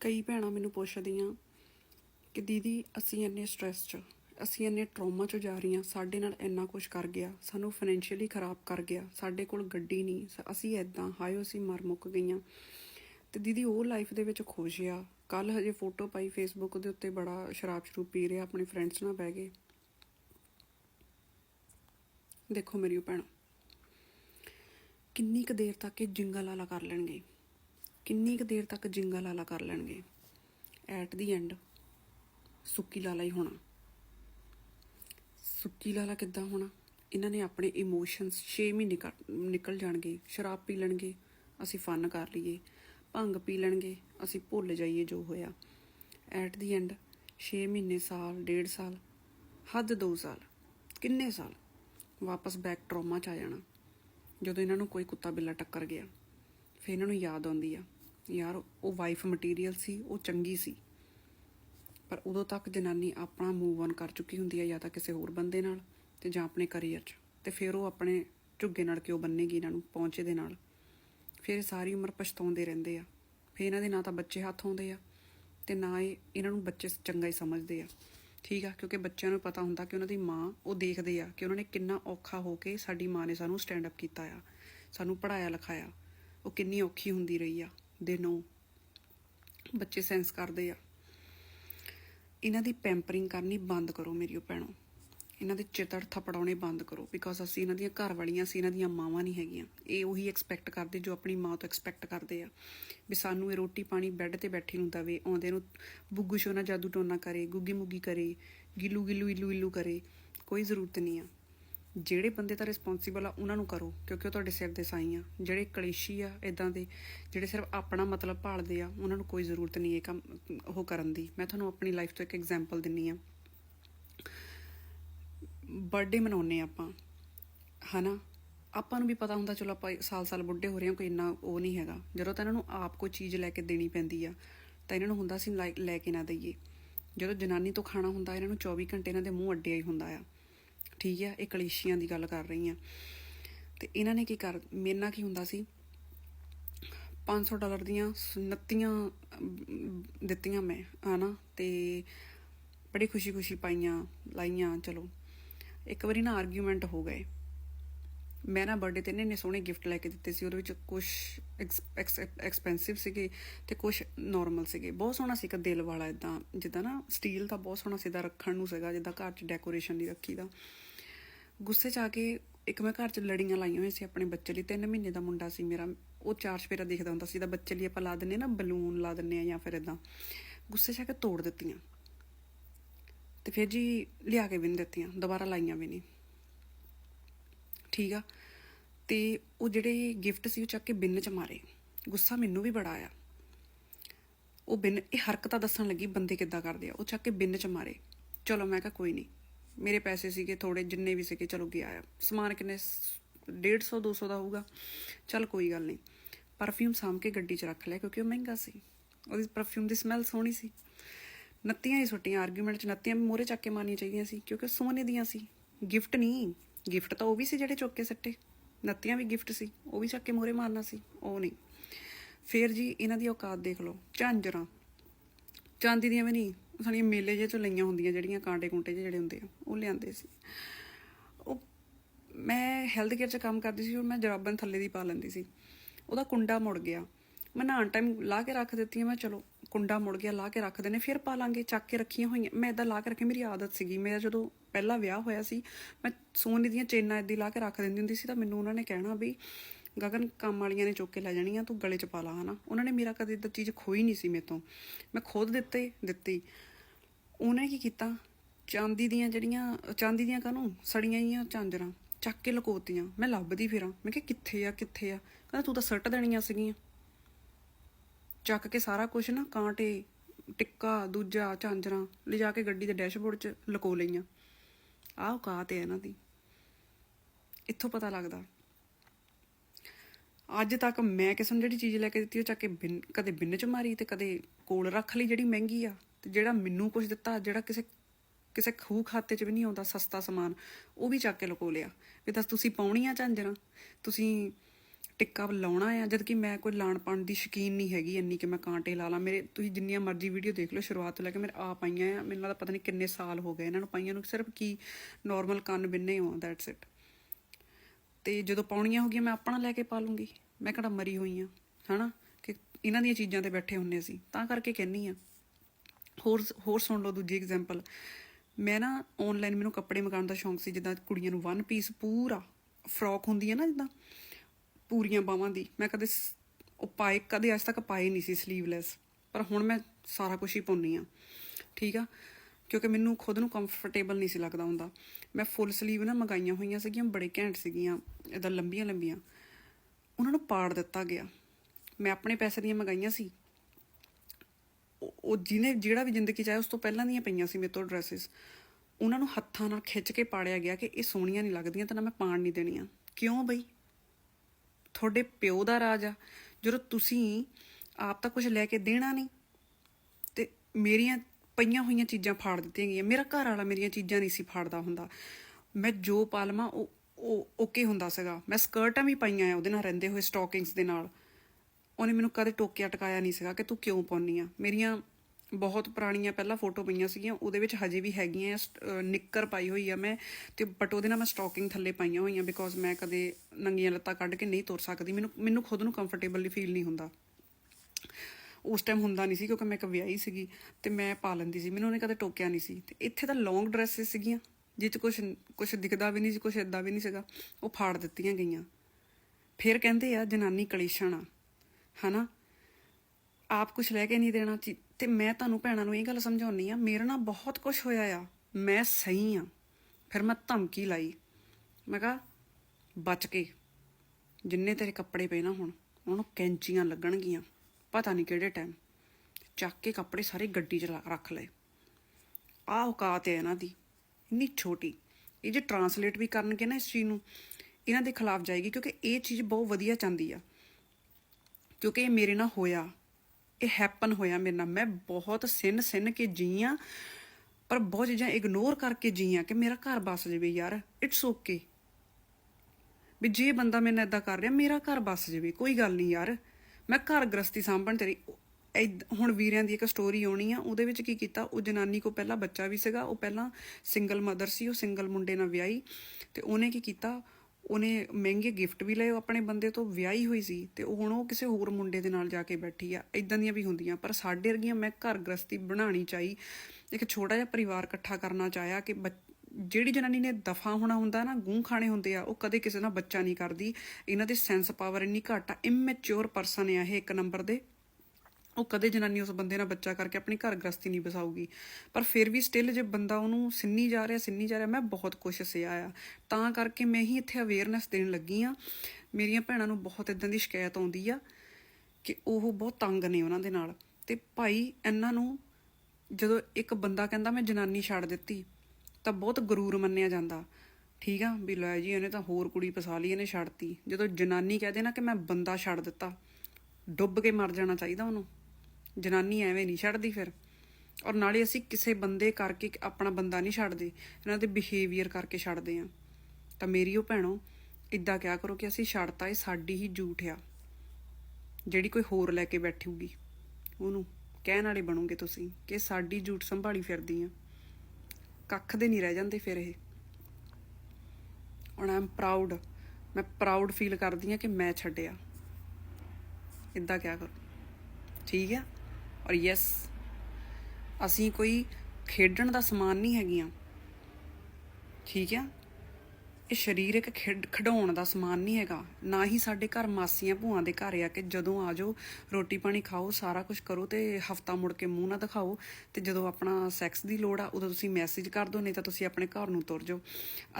ਕਈ ਭੈਣਾਂ ਮੈਨੂੰ ਪੁੱਛਦੀਆਂ ਕਿ ਦੀਦੀ, ਅਸੀਂ ਇੰਨੇ ਸਟ੍ਰੈਸ 'ਚ, ਅਸੀਂ ਇੰਨੇ ਟਰੋਮਾ 'ਚ ਜਾ ਰਹੀਆਂ, ਸਾਡੇ ਨਾਲ ਇੰਨਾ ਕੁਝ ਕਰ ਗਿਆ, ਸਾਨੂੰ ਫਾਈਨੈਂਸ਼ੀਅਲੀ ਖਰਾਬ ਕਰ ਗਿਆ, ਸਾਡੇ ਕੋਲ ਗੱਡੀ ਨਹੀਂ, ਸ- ਅਸੀਂ ਐਦਾਂ ਹਾਇਓ ਅਸੀਂ ਮਰ ਮੁੱਕ ਗਈਆਂ। ਤੇ ਦੀਦੀ, ਉਹ ਲਾਈਫ ਦੇ ਵਿੱਚ ਖੁਸ਼ ਆ। ਕੱਲ ਹਜੇ ਫੋਟੋ ਪਾਈ ਫੇਸਬੁੱਕ ਦੇ ਉੱਤੇ, ਬੜਾ ਸ਼ਰਾਬ ਸ਼ਰੂਬ ਪੀ ਰਿਹਾ, ਆਪਣੇ ਫਰੈਂਡਸ ਨਾਲ ਬਹਿ ਗਏ ਦੇਖੋ ਮੇਰੀ ਭੈਣ, ਕਿੰਨੀ ਕੁ ਦੇਰ ਤੱਕ ਇਹ ਜਿੰਗਲ ਆਲਾ ਕਰ ਲੈਣਗੇ। ਕਿੰਨੀ ਕੁ ਦੇਰ ਤੱਕ ਜਿੰਗਾ ਲਾਲਾ ਕਰ ਲੈਣਗੇ? ਐਟ ਦੀ ਐਂਡ ਸੁੱਕੀ ਲਾਲਾ ਹੀ ਹੋਣਾ। ਸੁੱਕੀ ਲਾਲਾ ਕਿੱਦਾਂ ਹੋਣਾ? ਇਹਨਾਂ ਨੇ ਆਪਣੇ ਇਮੋਸ਼ਨਸ 6 ਮਹੀਨੇ ਕੱਟ- ਨਿਕਲ ਜਾਣਗੇ, ਸ਼ਰਾਬ ਪੀ ਲੈਣਗੇ, ਅਸੀਂ ਫਨ ਕਰ ਲਈਏ, ਭੰਗ ਪੀ ਲੈਣਗੇ, ਅਸੀਂ ਭੁੱਲ ਜਾਈਏ ਜੋ ਹੋਇਆ। ਐਟ ਦੀ ਐਂਡ 6 ਮਹੀਨੇ, ਸਾਲ, ਡੇਢ ਸਾਲ, ਹੱਦ 2 ਸਾਲ, ਕਿੰਨੇ ਸਾਲ ਵਾਪਸ ਬੈਕ ਟਰੋਮਾ ਚ ਆ ਜਾਣਾ। ਜਦੋਂ ਇਹਨਾਂ ਨੂੰ ਕੋਈ ਕੁੱਤਾ ਬਿੱਲਾ ਟੱਕਰ ਗਿਆ, ਫਿਰ ਇਹਨਾਂ ਨੂੰ ਯਾਦ ਆਉਂਦੀ ਆ। ਯਾਰ ਉਹ ਵਾਈਫ ਮਟੀਰੀਅਲ ਸੀ, ਉਹ ਚੰਗੀ ਸੀ। ਪਰ ਉਦੋਂ ਤੱਕ ਜਨਾਨੀ ਆਪਣਾ ਮੂਵ ਔਨ ਕਰ ਚੁੱਕੀ ਹੁੰਦੀ ਹੈ ਜਾਂ ਤਾਂ ਕਿਸੇ ਹੋਰ ਬੰਦੇ ਨਾਲ ਤੇ ਜਾਂ ਆਪਣੇ ਕੈਰੀਅਰ 'ਚ। ਤੇ ਫਿਰ ਉਹ ਆਪਣੇ ਝੁੱਗੇ ਨਾਲ ਕਿਉਂ ਬੰਨੇਗੀ ਇਹਨਾਂ ਨੂੰ ਪਹੁੰਚੇ ਦੇ ਨਾਲ? ਫਿਰ ਸਾਰੀ ਉਮਰ ਪਛਤਾਉਂਦੇ ਰਹਿੰਦੇ ਆ। ਫਿਰ ਇਹਨਾਂ ਦੇ ਨਾ ਤਾਂ ਬੱਚੇ ਹੱਥ ਆਉਂਦੇ ਆ ਤੇ ਨਾ ਇਹ ਇਹਨਾਂ ਨੂੰ ਬੱਚੇ ਚੰਗਾ ਹੀ ਸਮਝਦੇ ਆ। ਠੀਕ ਆ? ਕਿਉਂਕਿ ਬੱਚਿਆਂ ਨੂੰ ਪਤਾ ਹੁੰਦਾ ਕਿ ਉਹਨਾਂ ਦੀ ਮਾਂ ਉਹ ਦੇਖਦੇ ਆ ਕਿ ਉਹਨਾਂ ਨੇ ਕਿੰਨਾ ਔਖਾ ਹੋ ਕੇ ਸਾਡੀ ਮਾਂ ਨੇ ਸਾਨੂੰ ਸਟੈਂਡ ਅਪ ਕੀਤਾ ਆ, ਸਾਨੂੰ ਪੜਾਇਆ ਲਿਖਾਇਆ। ਉਹ ਕਿੰਨੀ ਔਖੀ ਹੁੰਦੀ ਰਹੀ ਆ। ਦੇ ਨੋ ਬੱਚੇ ਸੈਂਸ ਕਰਦੇ ਆ। ਇਹਨਾਂ ਦੀ ਪੈਂਪਰਿੰਗ ਕਰਨੀ ਬੰਦ ਕਰੋ ਮੇਰੀਓ ਭੈਣੋ। ਇਹਨਾਂ ਦੇ ਚਿੱਤੜ ਥਪੜਾਉਣੇ ਬੰਦ ਕਰੋ ਬਿਕੋਜ਼ ਅਸੀਂ ਇਹਨਾਂ ਦੀਆਂ ਘਰ ਵਾਲੀਆਂ ਸੀ, ਇਹਨਾਂ ਦੀਆਂ ਮਾਵਾਂ ਨਹੀਂ ਹੈਗੀਆਂ। ਇਹ ਉਹੀ ਐਕਸਪੈਕਟ ਕਰਦੇ ਜੋ ਆਪਣੀ ਮਾਂ ਤੋਂ ਐਕਸਪੈਕਟ ਕਰਦੇ ਆ। ਵੀ ਸਾਨੂੰ ਇਹ ਰੋਟੀ ਪਾਣੀ ਬੈੱਡ ਤੇ ਬੈਠੀ ਨੂੰ ਦਵੇ, ਆਉਂਦੇ ਨੂੰ ਬੁੱਗੂ ਸ਼ੋਨਾ ਜਾਦੂ ਟੋਨਾ ਕਰੇ, ਗੁੱਗੀ ਮੁੱਗੀ ਕਰੇ, ਗਿੱਲੂ ਗਿੱਲੂ ਇਲੂ ਇਲੂ ਕਰੇ, ਕੋਈ ਜ਼ਰੂਰਤ ਨਹੀਂ ਆ। ਜਿਹੜੇ ਬੰਦੇ ਤਾਂ ਰਿਸਪੌਂਸੀਬਲ ਆ, ਉਹਨਾਂ ਨੂੰ ਕਰੋ, ਕਿਉਂਕਿ ਉਹ ਤੁਹਾਡੇ ਸਿਰ ਦੇ ਸਾਈ ਆ। ਜਿਹੜੇ ਕਲੇਸ਼ੀ ਆ ਇਦਾਂ ਦੇ, ਜਿਹੜੇ ਸਿਰਫ ਆਪਣਾ ਮਤਲਬ ਭਾਲਦੇ ਆ, ਉਹਨਾਂ ਨੂੰ ਕੋਈ ਜ਼ਰੂਰਤ ਨਹੀਂ ਇਹ ਕੰਮ, ਉਹ ਕਰਨ ਦੀ। ਮੈਂ ਤੁਹਾਨੂੰ ਆਪਣੀ ਲਾਈਫ ਤੋਂ ਇੱਕ ਐਗਜ਼ਾਮਪਲ ਦਿੰਨੀ ਆ। ਬਰਥਡੇ ਮਨਾਉਨੇ ਆਪਾਂ, ਹਨਾ? ਆਪਾਂ ਨੂੰ ਵੀ ਪਤਾ ਹੁੰਦਾ, ਚਲੋ ਆਪਾਂ ਸਾਲ-ਸਾਲ ਬੁੱਢੇ ਹੋ ਰਹੇ ਹਾਂ, ਕੋਈ ਇੰਨਾ ਉਹ ਨਹੀਂ ਹੈਗਾ। ਜਦੋਂ ਤਾਂ ਇਹਨਾਂ ਨੂੰ ਆਪ ਕੋਈ ਚੀਜ਼ ਲੈ ਕੇ ਦੇਣੀ ਪੈਂਦੀ ਆ, ਤਾਂ ਇਹਨਾਂ ਨੂੰ ਹੁੰਦਾ ਸੀ, ਲੈ- ਲੈ ਕੇ ਨਾ ਦਈਏ। ਜਦੋਂ ਜਨਾਨੀ ਤੋਂ ਖਾਣਾ ਹੁੰਦਾ, ਇਹਨਾਂ ਨੂੰ 24 ਘੰਟੇ ਇਹਨਾਂ ਦੇ ਮੂੰਹ ਅੱਡਿਆ ਹੀ ਹੁੰਦਾ ਆ। ਠੀਕ ਹੈ, ਇਹ ਕਲੇਸ਼ੀਆਂ ਦੀ ਗੱਲ ਕਰ ਰਹੀ ਹਾਂ। ਤੇ ਇਹਨਾਂ ਨੇ ਕੀ ਕਰ, ਮੇਰੇ ਨਾਲ ਕੀ ਹੁੰਦਾ ਸੀ 500 ਡਾਲਰ ਦੀਆਂ ਨੱਤੀਆਂ ਦਿੱਤੀਆਂ ਮੈਂ, ਹਨਾ, ਤੇ ਬੜੀ ਖੁਸ਼ੀ-ਖੁਸ਼ੀ ਪਾਈਆਂ, ਲਾਈਆਂ, ਚਲੋ। ਇੱਕ ਵਾਰੀ ਨਾ ਆਰਗੂਮੈਂਟ ਹੋ ਗਏ। ਮੈਂ ਨਾ ਬਰਥਡੇ ਤੇ ਇੰਨੇ ਸੋਹਣੇ ਗਿਫਟ ਲੈ ਕੇ ਦਿੱਤੇ ਸੀ, ਉਹਦੇ ਵਿੱਚ ਕੁਝ ਐਕਸਪੈਂਸਿਵ ਸੀਗੇ ਤੇ ਕੁਝ ਨਾਰਮਲ ਸੀਗੇ। ਬਹੁਤ ਸੋਹਣਾ ਸੀ ਇੱਕ ਦਿਲ ਵਾਲਾ ਇਦਾਂ ਜਿੱਦਾਂ ਨਾ ਸਟੀਲ ਦਾ ਬਹੁਤ ਸੋਹਣਾ ਸਿੱਧਾ ਰੱਖਣ ਨੂੰ ਸੀਗਾ, ਜਿੱਦਾਂ ਘਰ 'ਚ ਡੈਕੋਰੇਸ਼ਨ ਦੀ ਰੱਖੀ ਦਾ। ਗੁੱਸੇ 'ਚ ਆ ਕੇ ਇੱਕ ਮੈਂ ਘਰ 'ਚ ਲੜੀਆਂ ਲਾਈਆਂ ਹੋਈਆਂ ਸੀ ਆਪਣੇ ਬੱਚੇ ਲਈ 3 ਮਹੀਨੇ ਦਾ ਮੁੰਡਾ ਸੀ ਮੇਰਾ। ਉਹ ਚਾਰ ਚਪੇਰਾ ਦੇਖਦਾ ਹੁੰਦਾ ਸੀ, ਤਾਂ ਬੱਚੇ ਲਈ ਆਪਾਂ ਲਾ ਦਿੰਨੇ ਨਾ, ਬਲੂਨ ਲਾ ਦਿੰਨੇ ਆ ਜਾਂ ਫਿਰ ਇਦਾਂ ਗੁੱਸੇ 'ਚ ਆ ਕੇ ਤੋੜ ਦਿੱਤੀਆਂ। ਤੇ ਫਿਰ ਜੀ ਲਿਆ ਕੇ ਵੀ ਨਹੀਂ ਦਿੱਤੀਆਂ, ਦੁਬਾਰਾ ਲਾਈਆਂ ਵੀ ਨਹੀਂ ਠੀਕ ਆ? ਤੇ ਉਹ ਜਿਹੜੇ ਗਿਫਟ ਸੀ, ਉਹ ਚੱਕ ਕੇ ਬਿੰਨ ਚ ਮਾਰੇ। ਗੁੱਸਾ ਮੈਨੂੰ ਵੀ ਬੜਾ ਆਇਆ। ਉਹ ਬਿੰਨ, ਇਹ ਹਰਕਤਾਂ ਦੱਸਣ ਲੱਗੀ, ਬੰਦੇ ਕਿੱਦਾਂ ਕਰਦੇ ਆ। ਉਹ ਚੱਕ ਕੇ ਬਿੰਨ ਚ ਮਾਰੇ। ਚਲੋ ਮੈਂ ਕਿਹਾ ਕੋਈ ਨਹੀਂ ਮੇਰੇ ਪੈਸੇ ਸੀਗੇ ਥੋੜੇ ਜਿੰਨੇ ਵੀ ਸੀਗੇ, ਚਲੋ ਗਿਆ ਆ। ਸਮਾਨ ਕਿੰਨੇ 150 200 ਦਾ ਹੋਊਗਾ। ਚਲ ਕੋਈ ਗੱਲ ਨਹੀਂ। ਪਰਫਿਊਮ ਸਾਂਭ ਕੇ ਗੱਡੀ 'ਚ ਰੱਖ ਲਿਆ ਕਿਉਂਕਿ ਉਹ ਮਹਿੰਗਾ ਸੀ। ਉਹਦੀ ਪਰਫਿਊਮ ਦੀ ਸਮੈਲ ਸੋਹਣੀ ਸੀ। ਨੱਤੀਆਂ ਹੀ ਸੁੱਟੀਆਂ ਆਰਗੂਮੈਂਟ 'ਚ ਨੱਤੀਆਂ ਮੋਰੇ ਚੱਕ ਕੇ ਮਾਰਨੀਆਂ ਚਾਹੀਦੀਆਂ ਸੀ ਕਿਉਂਕਿ ਉਹ ਸੋਨੇ ਦੀਆਂ ਸੀ। ਗਿਫਟ ਨਹੀਂ ਗਿਫਟ ਤਾਂ ਉਹ ਵੀ ਸੀ ਜਿਹੜੇ ਚੁੱਕ ਕੇ ਸੱਟੇ। ਨੱਤੀਆਂ ਵੀ ਗਿਫਟ ਸੀ, ਉਹ ਵੀ ਚੱਕ ਕੇ ਮੋਰੇ ਮਾਰਨਾ ਸੀ, ਉਹ ਨਹੀਂ। ਫੇਰ ਜੀ, ਇਹਨਾਂ ਦੀ ਔਕਾਤ ਦੇਖ ਲਓ। ਝਾਂਜਰਾਂ। ਚਾਂਦੀ ਦੀਆਂ ਵੀ ਨਹੀਂ। ਸਾਡੀਆਂ ਮੇਲੇ ਜਿਹੇ ਚੋਂ ਲਈਆਂ ਹੁੰਦੀਆਂ ਜਿਹੜੀਆਂ ਕਾਂਟੇ ਕੁੰਟੇ ਜਿਹੜੇ ਹੁੰਦੇ ਆ, ਉਹ ਲਿਆਂਦੇ ਸੀ। ਉਹ ਮੈਂ ਹੈਲਥ ਕੇਅਰ 'ਚ ਕੰਮ ਕਰਦੀ ਸੀ, ਉਹ ਮੈਂ ਜਰਾਬਾਂ ਥੱਲੇ ਦੀ ਪਾ ਲੈਂਦੀ ਸੀ। ਉਹਦਾ ਕੁੰਡਾ ਮੁੜ ਗਿਆ। ਮੈਂ ਨਹਾਉਣ ਟਾਈਮ ਲਾ ਕੇ ਰੱਖ ਦਿੱਤੀ ਮੈਂ ਚਲੋ ਕੁੰਡਾ ਮੁੜ ਗਿਆ, ਲਾ ਕੇ ਰੱਖ ਦੇਣੇ ਫਿਰ ਪਾ ਲਾਂਗੇ, ਚੱਕ ਕੇ ਰੱਖੀਆਂ ਹੋਈਆਂ। ਮੈਂ ਇਦਾਂ ਲਾ ਕੇ ਰੱਖੀ, ਮੇਰੀ ਆਦਤ ਸੀਗੀ। ਮੇਰਾ ਜਦੋਂ ਪਹਿਲਾ ਵਿਆਹ ਹੋਇਆ ਸੀ, ਮੈਂ ਸੋਨੇ ਦੀਆਂ ਚੇਨਾਂ ਇਦਾਂ ਲਾ ਕੇ ਰੱਖ ਦਿੰਦੀ ਹੁੰਦੀ ਸੀ, ਤਾਂ ਮੈਨੂੰ ਉਹਨਾਂ ਨੇ ਕਹਿਣਾ ਵੀ, ਗਗਨ, ਕੰਮ ਵਾਲੀਆਂ ਨੇ ਚੁੱਕ ਕੇ ਲੈ ਜਾਣੀਆਂ, ਤੂੰ ਗਲੇ 'ਚ ਪਾ ਲਾ ਹਨਾ। ਉਹਨਾਂ ਨੇ ਮੇਰਾ ਕਦੇ ਇਦਾਂ ਚੀਜ਼ ਖੋਈ ਨਹੀਂ ਸੀ ਮੇਰੇ ਤੋਂ ਮੈਂ ਖੁਦ ਦਿੱਤੇ, ਦਿੱਤੀ। ਉਹਨੇ ਕੀ ਕੀਤਾ? ਚਾਂਦੀ ਦੀਆਂ ਜਿਹੜੀਆਂ, ਚਾਂਦੀ ਦੀਆਂ ਕਾਹਨੂੰ? ਸੜੀਆਂ ਜੀਆਂ ਚਾਂਜਰਾਂ ਚੱਕ ਕੇ ਲਕੋਤੀਆਂ। ਮੈਂ ਲੱਭਦੀ ਫਿਰਾਂ। ਮੈਂ ਕਿਹਾ, ਕਿੱਥੇ ਆ ਕਿੱਥੇ ਆ? ਕਹਿੰਦਾ, ਤੂੰ ਤਾਂ ਸੱਟ ਦੇਣੀਆਂ ਸੀਗੀਆਂ। ਚੱਕ ਕੇ ਸਾਰਾ ਕੁਝ ਨਾ ਕਾਂਟੇ, ਟਿੱਕਾ, ਦੂਜਾ ਚਾਂਜਰਾਂ ਲਿਜਾ ਕੇ ਗੱਡੀ ਦੇ ਡੈਸ਼ਬੋਰਡ 'ਚ ਲਕੋ ਲਈਆਂ। ਆਹ ਔਕਾਤ ਹੈ ਇਹਨਾਂ ਦੀ। ਇੱਥੋਂ ਪਤਾ ਲੱਗਦਾ। ਅੱਜ ਤੱਕ ਮੈਂ ਕਿਸਮ ਜਿਹੜੀ ਚੀਜ਼ ਲੈ ਕੇ ਦਿੱਤੀ, ਉਹ ਚੱਕ ਕੇ ਬਿੰਨ, ਕਦੇ ਬਿੰਨ ਚ ਮਾਰੀ ਤੇ ਕਦੇ ਕੋਲ ਰੱਖ ਲਈ ਜਿਹੜੀ ਮਹਿੰਗੀ ਆ। ਤੇ ਜਿਹੜਾ ਮੈਨੂੰ ਕੁਝ ਦਿੱਤਾ, ਜਿਹੜਾ ਕਿਸੇ ਕਿਸੇ ਖੂਹ ਖਾਤੇ 'ਚ ਵੀ ਨਹੀਂ ਆਉਂਦਾ ਸਸਤਾ ਸਮਾਨ, ਉਹ ਵੀ ਚੱਕ ਕੇ ਲੁਕੋ ਲਿਆ। ਵੀ ਦੱਸ ਤੁਸੀਂ ਪਾਉਣੀ ਆ ਝਾਂਜਰਾਂ? ਤੁਸੀਂ ਟਿੱਕਾ ਲਾਉਣਾ ਆ? ਜਦ ਕਿ ਮੈਂ ਕੋਈ ਲਾਣ ਪਾਣ ਦੀ ਸ਼ਕੀਨ ਨਹੀਂ ਹੈਗੀ ਇੰਨੀ ਕਿ ਮੈਂ ਕਾਂਟੇ ਲਾ ਲਾਂ। ਮੇਰੇ, ਤੁਸੀਂ ਜਿੰਨੀਆਂ ਮਰਜ਼ੀ ਵੀਡੀਓ ਦੇਖ ਲਓ, ਸ਼ੁਰੂਆਤ ਤੋਂ ਲੈ ਕੇ ਮੇਰੇ ਆ ਪਾਈਆਂ ਆ। ਮੈਨੂੰ ਲੱਗਦਾ ਪਤਾ ਨਹੀਂ ਕਿੰਨੇ ਸਾਲ ਹੋ ਗਏ ਇਹਨਾਂ ਨੂੰ ਪਾਈਆਂ ਨੂੰ, ਸਿਰਫ ਕੀ ਨਾਰਮਲ ਕੰਨ ਬਿੰਨੇ ਹੋ ਦੈਟਸ ਇਟ ਤੇ ਜਦੋਂ ਪਾਉਣੀਆਂ ਹੋ ਗਈਆਂ ਮੈਂ ਆਪਣਾ ਲੈ ਕੇ ਪਾ ਲੂੰਗੀ। ਮੈਂ ਕਿਹੜਾ ਮਰੀ ਹੋਈ ਆ, ਹਨਾ? ਕਿ ਇਹਨਾਂ ਦੀਆਂ ਚੀਜ਼ਾਂ ਤੇ ਬੈਠੇ ਹੁੰਨੇ ਸੀ ਤਾਂ ਕਰਕੇ ਕਹਿੰਨੀ ਆ। ਹੋਰ ਹੋਰ ਸੁਣ ਲਓ ਦੂਜੀ ਐਗਜ਼ਾਮਪਲ ਮੈਂ ਨਾ ਆਨਲਾਈਨ ਮੈਨੂੰ ਕੱਪੜੇ ਮੰਗਾਉਣ ਦਾ ਸ਼ੌਂਕ ਸੀ, ਜਿੱਦਾਂ ਕੁੜੀਆਂ ਨੂੰ ਵਨ ਪੀਸ ਪੂਰਾ ਫਰੋਕ ਹੁੰਦੀ ਹੈ ਨਾ ਜਿੱਦਾਂ, ਪੂਰੀਆਂ ਬਾਹਾਂ ਦੀ। ਮੈਂ ਕਦੇ ਸ- ਉਹ ਪਾਏ, ਕਦੇ ਅੱਜ ਤੱਕ ਪਾਏ ਨਹੀਂ ਸੀ ਸਲੀਵਲੈਸ ਪਰ ਹੁਣ ਮੈਂ ਸਾਰਾ ਕੁਝ ਹੀ ਪਾਉਣੀ ਆ। ਠੀਕ ਆ? ਕਿਉਂਕਿ ਮੈਨੂੰ ਖੁਦ ਨੂੰ ਕੰਫਰਟੇਬਲ ਨਹੀਂ ਸੀ ਲੱਗਦਾ ਹੁੰਦਾ। ਮੈਂ ਫੁੱਲ ਸਲੀਵ ਨਾ ਮੰਗਾਈਆਂ ਹੋਈਆਂ ਸੀਗੀਆਂ, ਬੜੇ ਘੈਂਟ ਸੀਗੀਆਂ ਇਦਾਂ ਲੰਬੀਆਂ ਲੰਬੀਆਂ ਉਹਨਾਂ ਨੂੰ ਪਾੜ ਦਿੱਤਾ ਗਿਆ। ਮੈਂ ਆਪਣੇ ਪੈਸੇ ਦੀਆਂ ਮੰਗਾਈਆਂ ਸੀ। ਉਹ ਜਿਹਨੇ ਜਿਹੜਾ ਵੀ ਜ਼ਿੰਦਗੀ 'ਚ ਆਇਆ, ਉਸ ਤੋਂ ਪਹਿਲਾਂ ਦੀਆਂ ਪਈਆਂ ਸੀ ਮੇਰੇ ਤੋਂ ਡਰੈਸਸ ਉਹਨਾਂ ਨੂੰ ਹੱਥਾਂ ਨਾਲ ਖਿੱਚ ਕੇ ਪਾੜਿਆ ਗਿਆ ਕਿ ਇਹ ਸੋਹਣੀਆਂ ਨਹੀਂ ਲੱਗਦੀਆਂ, ਤਾਂ ਨਾ ਮੈਂ ਪਾਣ ਨਹੀਂ ਦੇਣੀਆਂ। ਕਿਉਂ ਬਈ? ਤੁਹਾਡੇ ਪਿਓ ਦਾ ਰਾਜ ਆ। ਜਦੋਂ ਤੁਸੀਂ ਆਪ ਤਾਂ ਕੁਝ ਲੈ ਕੇ ਦੇਣਾ ਨਹੀਂ, ਤੇ ਮੇਰੀਆਂ ਪਈਆਂ ਹੋਈਆਂ ਚੀਜ਼ਾਂ ਫਾੜ ਦਿੱਤੀਆਂ ਗਈਆਂ। ਮੇਰਾ ਘਰ ਵਾਲਾ ਮੇਰੀਆਂ ਚੀਜ਼ਾਂ ਨਹੀਂ ਸੀ ਫਾੜਦਾ ਹੁੰਦਾ। ਮੈਂ ਜੋ ਪਾਲਮਾ ਉਹ ਉਹ ਓਕੇ ਹੁੰਦਾ ਸੀਗਾ। ਮੈਂ ਸਕਰਟਾਂ ਵੀ ਪਾਈਆਂ ਆ, ਉਹਦੇ ਨਾਲ ਰਹਿੰਦੇ ਹੋਏ ਸਟਾਕਿੰਗਸ ਦੇ ਨਾਲ। ਉਹਨੇ ਮੈਨੂੰ ਕਦੇ ਟੋਕਿਆ ਟਕਾਇਆ ਨਹੀਂ ਸੀਗਾ ਕਿ ਤੂੰ ਕਿਉਂ ਪਾਉਣੀ ਆ। ਮੇਰੀਆਂ ਬਹੁਤ ਪੁਰਾਣੀਆਂ ਪਹਿਲਾਂ ਫੋਟੋ ਪਈਆਂ ਸੀਗੀਆਂ ਉਹਦੇ ਵਿੱਚ ਹਜੇ ਵੀ ਹੈਗੀਆਂ ਆ, ਸਟ- ਨਿੱਕਰ ਪਾਈ ਹੋਈ ਆ ਮੈਂ ਤੇ ਬਟ ਉਹਦੇ ਨਾਲ ਮੈਂ ਸਟਾਕਿੰਗ ਥੱਲੇ ਪਾਈਆਂ ਹੋਈਆਂ ਬਿਕੋਜ਼ ਮੈਂ ਕਦੇ ਨੰਗੀਆਂ ਲੱਤਾਂ ਕੱਢ ਕੇ ਨਹੀਂ ਤੁਰ ਸਕਦੀ। ਮੈਨੂੰ ਮੈਨੂੰ ਖੁਦ ਨੂੰ ਕੰਫਰਟੇਬਲੀ ਫੀਲ ਨਹੀਂ ਹੁੰਦਾ। ਉਸ ਟਾਈਮ ਹੁੰਦਾ ਨਹੀਂ ਸੀ ਕਿਉਂਕਿ ਮੈਂ ਇੱਕ ਵਿਆਹੀ ਸੀਗੀ ਤੇ ਮੈਂ ਪਾ ਲੈਂਦੀ ਸੀ। ਮੈਨੂੰ ਉਹਨੇ ਕਦੇ ਟੋਕਿਆ ਨਹੀਂ ਸੀ। ਤੇ ਇੱਥੇ ਤਾਂ ਲੌਂਗ ਡਰੈਸਸ ਸੀਗੀਆਂ ਜਿਹ 'ਚ ਕੁਝ ਕੁਝ ਦਿਖਦਾ ਵੀ ਨਹੀਂ ਸੀ ਕੁਝ ਇਦਾਂ ਵੀ ਨਹੀਂ ਸੀਗਾ। ਉਹ ਫਾੜ ਦਿੱਤੀਆਂ ਗਈਆਂ। ਫਿਰ ਕਹਿੰਦੇ ਆ ਜਨਾਨੀ ਕਲੇਸ਼ਣ ਆ ਹਨਾ? ਆਪ ਕੁਝ ਲੈ ਕੇ ਨਹੀਂ ਦੇਣਾ ਚੀ- ਤੇ ਮੈਂ ਤੁਹਾਨੂੰ ਭੈਣਾਂ ਨੂੰ ਇਹ ਗੱਲ ਸਮਝਾਉਣੀ ਆ, ਮੇਰੇ ਨਾਲ ਬਹੁਤ ਕੁਝ ਹੋਇਆ ਆ, ਮੈਂ ਸਹੀ ਆ। ਫਿਰ ਮੈਂ ਧਮਕੀ ਲਾਈ। ਮੈਂ ਕਿਹਾ, ਬਚ ਕੇ, ਜਿੰਨੇ ਤੇਰੇ ਕੱਪੜੇ ਪਏ ਨਾ ਹੁਣ, ਉਹਨੂੰ ਕੈਂਚੀਆਂ ਲੱਗਣਗੀਆਂ, ਪਤਾ ਨਹੀਂ ਕਿਹੜੇ ਟਾਈਮ ਚੱਕ ਕੇ ਕੱਪੜੇ ਸਾਰੇ ਗੱਡੀ 'ਚ ਲਾ- ਰੱਖ ਲਏ। ਆਹ ਔਕਾਤ ਹੈ ਇਹਨਾਂ ਦੀ, ਇੰਨੀ ਛੋਟੀ। ਇਹ ਜੇ ਟਰਾਂਸਲੇਟ ਵੀ ਕਰਨਗੇ ਨਾ ਇਸ ਚੀਜ਼ ਨੂੰ, ਇਹਨਾਂ ਦੇ ਖਿਲਾਫ ਜਾਏਗੀ, ਕਿਉਂਕਿ ਇਹ ਚੀਜ਼ ਬਹੁਤ ਵਧੀਆ ਚਾਹੁੰਦੀ ਆ। ਕਿਉਂਕਿ ਇਹ ਮੇਰੇ ਨਾਲ ਹੋਇਆ। ਇਹ ਹੈਪਨ ਹੋਇਆ ਮੇਰੇ ਨਾਲ। ਮੈਂ ਬਹੁਤ ਸਿਨ ਸਿਨ ਕੇ ਜੀ ਆ, ਪਰ ਬਹੁਤ ਚੀਜ਼ਾਂ ਇਗਨੋਰ ਕਰਕੇ ਜੀ ਆ ਕਿ ਮੇਰਾ ਘਰ ਬਸ ਜਾਵੇ ਯਾਰ। ਇਟਸ ਓਕੇ ਵੀ ਜੇ ਬੰਦਾ ਮੈਨੂੰ ਇਦਾਂ ਕਰ ਰਿਹਾ, ਮੇਰਾ ਘਰ ਬਸ ਜਾਵੇ, ਕੋਈ ਗੱਲ ਨਹੀਂ ਯਾਰ। ਮੈਂ ਘਰ ਗ੍ਰਸਤੀ ਸਾਂਭਣ ਤੇਰੀ ਏਦ- ਹੁਣ ਵੀਰਿਆਂ ਦੀ ਇੱਕ ਸਟੋਰੀ ਆਉਣੀ ਆ, ਉਹਦੇ ਵਿੱਚ ਕੀ ਕੀਤਾ, ਉਹ ਜਨਾਨੀ ਕੋ ਪਹਿਲਾਂ ਬੱਚਾ ਵੀ ਸੀਗਾ, ਉਹ ਪਹਿਲਾਂ ਸਿੰਗਲ ਮਦਰ ਸੀ, ਉਹ ਸਿੰਗਲ ਮੁੰਡੇ ਨਾਲ ਵਿਆਹੀ, ਤੇ ਉਹਨੇ ਕੀ ਕੀਤਾ ਉਹਨੇ ਮਹਿੰਗੇ ਗਿਫਟ ਵੀ ਲਏ, ਉਹ ਆਪਣੇ ਬੰਦੇ ਤੋਂ ਵਿਆਹੀ ਹੋਈ ਸੀ ਤੇ ਉਹ ਹੁਣ ਉਹ ਕਿਸੇ ਹੋਰ ਮੁੰਡੇ ਦੇ ਨਾਲ ਜਾ ਕੇ ਬੈਠੀ ਆ। ਇਦਾਂ ਦੀਆਂ ਵੀ ਹੁੰਦੀਆਂ, ਪਰ ਸਾਡੇ ਵਰਗੀਆਂ ਮੈਂ ਘਰ ਗ੍ਰਸਤੀ ਬਣਾਉਣੀ ਚਾਹੀ, ਇੱਕ ਛੋਟਾ ਜਿਹਾ ਪਰਿਵਾਰ ਇਕੱਠਾ ਕਰਨਾ ਚਾਹਿਆ ਕਿ ਬੱਚ- ਜਿਹੜੀ ਜਨਾਨੀ ਨੇ ਦਫਾ ਹੋਣਾ ਹੁੰਦਾ ਨਾ ਗੂੰ ਖਾਣੇ ਹੁੰਦੇ ਆ, ਉਹ ਕਦੇ ਕਿਸੇ ਨਾਲ ਬੱਚਾ ਨਹੀਂ ਕਰਦੀ। ਇਹਨਾਂ ਦੇ ਸੈਂਸ ਪਾਵਰ ਇੰਨੀ ਘੱਟ ਆ ਇਮੈਚੁਰ ਪਰਸਨ ਆ ਇਹ ਇੱਕ ਨੰਬਰ ਦੇ। ਉਹ ਕਦੇ ਜਨਾਨੀ ਉਸ ਬੰਦੇ ਨਾਲ ਬੱਚਾ ਕਰਕੇ ਆਪਣੀ ਘਰ ਗ੍ਰਸਤੀ ਨਹੀਂ ਬਸਾਊਗੀ ਪਰ ਫਿਰ ਵੀ ਸਟਿਲ ਜੇ ਬੰਦਾ ਉਹਨੂੰ ਸਿੰਨੀ ਜਾ ਰਿਹਾ, ਸਿੰਨੀ ਜਾ ਰਿਹਾ, ਮੈਂ ਬਹੁਤ ਕੁਛ ਸਿਆ ਆ ਤਾਂ ਕਰਕੇ ਮੈਂ ਹੀ ਇੱਥੇ ਅਵੇਅਰਨੈਸ ਦੇਣ ਲੱਗੀ ਆ ਮੇਰੀਆਂ ਭੈਣਾਂ ਨੂੰ ਬਹੁਤ ਇਦਾਂ ਦੀ ਸ਼ਿਕਾਇਤ ਆਉਂਦੀ ਆ ਕਿ ਉਹ ਬਹੁਤ ਤੰਗ ਨੇ ਉਹਨਾਂ ਦੇ ਨਾਲ। ਤੇ ਭਾਈ ਇਹਨਾਂ ਨੂੰ ਜਦੋਂ ਇੱਕ ਬੰਦਾ ਕਹਿੰਦਾ ਮੈਂ ਜਨਾਨੀ ਛੱਡ ਦਿੱਤੀ, ਤਾਂ ਬਹੁਤ ਗਰੂਰ ਮੰਨਿਆ ਜਾਂਦਾ। ਠੀਕ ਆ ਵੀ ਲੈ ਜੀ ਇਹਨੇ ਤਾਂ ਹੋਰ ਕੁੜੀ ਪਸਾ ਲਈ, ਇਹਨੇ ਛੱਡਤੀ। ਜਦੋਂ ਜਨਾਨੀ ਕਹਦੇ ਨਾ ਕਿ ਮੈਂ ਬੰਦਾ ਛੱਡ ਦਿੱਤਾ, ਡੁੱਬ ਕੇ ਮਰ ਜਾਣਾ ਚਾਹੀਦਾ ਉਹਨੂੰ। ਜਨਾਨੀ ਐਵੇਂ ਨਹੀਂ ਛੱਡਦੀ ਫਿਰ। ਔਰ ਨਾਲੇ ਅਸੀਂ ਕਿਸੇ ਬੰਦੇ ਕਰਕੇ ਆਪਣਾ ਬੰਦਾ ਨਹੀਂ ਛੱਡਦੇ। ਇਹਨਾਂ ਦੇ ਬਿਹੇਵੀਅਰ ਕਰਕੇ ਛੱਡਦੇ ਆ ਤਾਂ ਮੇਰੀ ਉਹ ਭੈਣੋ ਇਦਾਂ ਕਿਆ ਕਰੋ ਕਿ ਅਸੀਂ ਛੱਡਤਾ ਇਹ ਸਾਡੀ ਹੀ ਝੂਠ ਆ। ਜਿਹੜੀ ਕੋਈ ਹੋਰ ਲੈ ਕੇ ਬੈਠੂਗੀ। ਉਹਨੂੰ ਕਹਿਣ ਵਾਲੇ ਬਣੋਗੇ ਤੁਸੀਂ ਕਿ ਸਾਡੀ ਝੂਠ ਸੰਭਾਲੀ ਫਿਰਦੀ ਆ। ਕੱਖ ਦੇ ਨਹੀਂ ਰਹਿ ਜਾਂਦੇ ਫਿਰ ਇਹ। ਹੁਣ ਆਮ ਪ੍ਰਾਊਡ ਮੈਂ ਪ੍ਰਾਊਡ ਫੀਲ ਕਰਦੀ ਆ ਕਿ ਮੈਂ ਛੱਡਿਆ। ਇਦਾਂ ਕਿਆ ਕਰੋ। ਠੀਕ ਆ? ਔਰ ਯੈਸ ਅਸੀਂ ਕੋਈ ਖੇਡਣ ਦਾ ਸਮਾਨ ਨਹੀਂ ਹੈਗੀਆਂ। ਠੀਕ ਆ? ਇਹ ਸਰੀਰ ਇੱਕ ਖੇਡ ਖਿਡਾਉਣ ਦਾ ਸਮਾਨ ਨਹੀਂ ਹੈਗਾ। ਨਾ ਹੀ ਸਾਡੇ ਘਰ ਮਾਸੀਆਂ ਭੂਆਂ ਦੇ ਘਰ ਆ ਕਿ ਜਦੋਂ ਆ ਜਾਓ, ਰੋਟੀ ਪਾਣੀ ਖਾਓ, ਸਾਰਾ ਕੁਝ ਕਰੋ ਤੇ ਹਫਤਾ ਮੁੜ ਕੇ ਮੂੰਹ ਨਾ ਦਿਖਾਓ ਤੇ ਜਦੋਂ ਆਪਣਾ ਸੈਕਸ ਦੀ ਲੋੜ ਆ, ਉਦੋਂ ਤੁਸੀਂ ਮੈਸੇਜ ਕਰ ਦਿਓ, ਨਹੀਂ ਤਾਂ ਤੁਸੀਂ ਆਪਣੇ ਘਰ ਨੂੰ ਤੁਰ ਜਾਓ।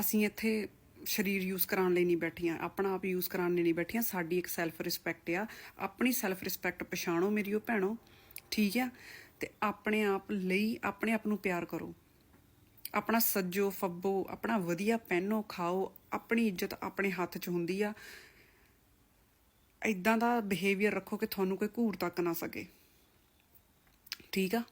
ਅਸੀਂ ਇੱਥੇ ਸਰੀਰ ਯੂਜ਼ ਕਰਾਉਣ ਲਈ ਨਹੀਂ ਬੈਠੀਆਂ। ਆਪਣਾ ਆਪ ਯੂਜ਼ ਕਰਾਉਣ ਲਈ ਨਹੀਂ ਬੈਠੀਆਂ। ਸਾਡੀ ਇੱਕ ਸੈਲਫ ਰਿਸਪੈਕਟ ਆ। ਆਪਣੀ ਸੈਲਫ ਰਿਸਪੈਕਟ ਪਛਾਣੋ ਮੇਰੀਓ ਭੈਣੋ। ਠੀਕ ਆ? ਤੇ ਆਪਣੇ ਆਪ ਲਈ, ਆਪਣੇ ਆਪ ਨੂੰ ਪਿਆਰ ਕਰੋ। ਆਪਣਾ ਸੱਜੋ, ਫੱਬੋ, ਆਪਣਾ ਵਧੀਆ ਪਹਿਨੋ ਖਾਓ, ਆਪਣੀ ਇੱਜ਼ਤ ਆਪਣੇ ਹੱਥ 'ਚ ਹੁੰਦੀ ਆ। ਇਦਾਂ ਦਾ ਬਿਹੇਵੀਅਰ ਰੱਖੋ ਕਿ ਤੁਹਾਨੂੰ ਕੋਈ ਘੂਰ ਤੱਕ ਨਾ ਸਕੇ। ਠੀਕ ਆ?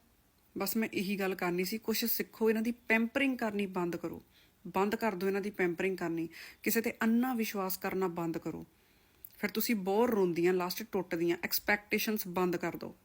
ਬਸ ਮੈਂ ਇਹੀ ਗੱਲ ਕਰਨੀ ਸੀ ਕੁਝ ਸਿੱਖੋ, ਇਹਨਾਂ ਦੀ ਪੈਂਪਰਿੰਗ ਕਰਨੀ ਬੰਦ ਕਰੋ। ਬੰਦ ਕਰ ਦਿਓ ਇਹਨਾਂ ਦੀ ਪੈਂਪਰਿੰਗ ਕਰਨੀ। ਕਿਸੇ ਤੇ ਅੰਨਾ ਵਿਸ਼ਵਾਸ ਕਰਨਾ ਬੰਦ ਕਰੋ। ਫਿਰ ਤੁਸੀਂ ਬਹੁਤ ਰੋਂਦੀਆਂ ਲਾਸਟ ਟੁੱਟਦੀਆਂ ਐਕਸਪੈਕਟੇਸ਼ਨਸ ਬੰਦ ਕਰ ਦਿਓ।